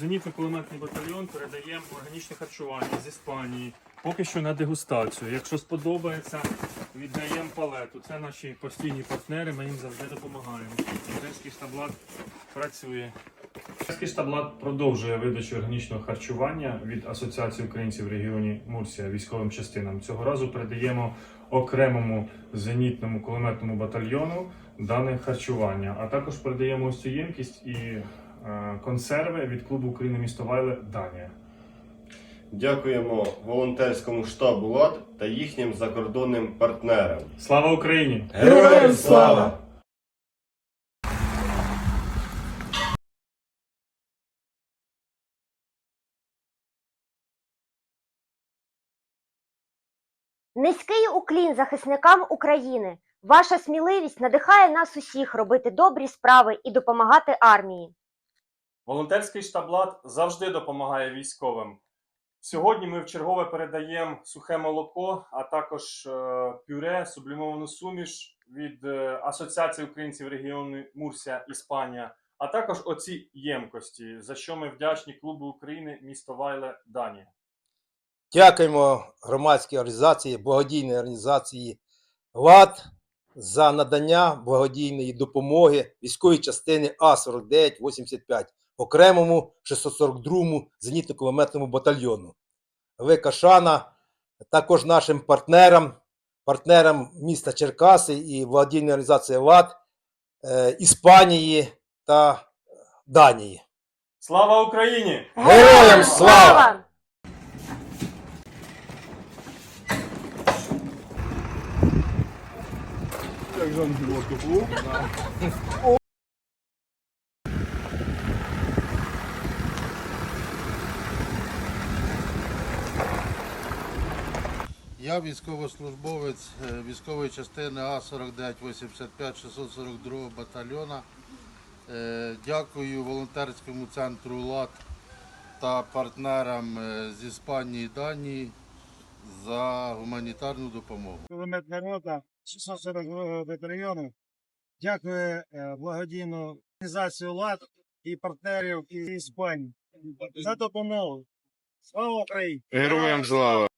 зенітно-кулеметний батальйон передаємо органічне харчування з Іспанії. Поки що на дегустацію. Якщо сподобається, віддаємо палету. Це наші постійні партнери, ми їм завжди допомагаємо. Одеський штаблат працює. Одеський штаблат продовжує видачу органічного харчування від Асоціації українців в регіоні Мурсія військовим частинам. Цього разу передаємо окремому зенітному кулеметному батальйону дане харчування, а також передаємо ось цю ємкість і консерви від клубу України місто Вайле Данія. Дякуємо волонтерському штабу ЛАД та їхнім закордонним партнерам. Слава Україні! Героям слава! Низький уклін захисникам України. Ваша сміливість надихає нас усіх робити добрі справи і допомагати армії. Волонтерський штаблат завжди допомагає військовим. Сьогодні ми вчергове передаємо сухе молоко, а також е, пюре, сублімовану суміш від е, Асоціації українців регіону Мурсія, Іспанія, а також оці ємкості, за що ми вдячні клубу України місто Вайле Данія. Дякуємо громадській організації, благодійній організації ВАД за надання благодійної допомоги військовій частини А-49-85 окремому 642-му зенітно-кулеметному батальйону. Велика шана також нашим партнерам, партнерам міста Черкаси і благодійної організації ВАД е, Іспанії та Данії. Слава Україні! Героям слава! Я військовослужбовець е, військової частини А-49-85 642 батальйона. Е, Дякую волонтерському центру ЛАД та партнерам е, з Іспанії і Данії за гуманітарну допомогу. кулеметна рота 642 батальйону. Дякую е, благодійну організацію ЛАД і партнерів із Іспанії за допомогу. Слава Україні! Героям слава!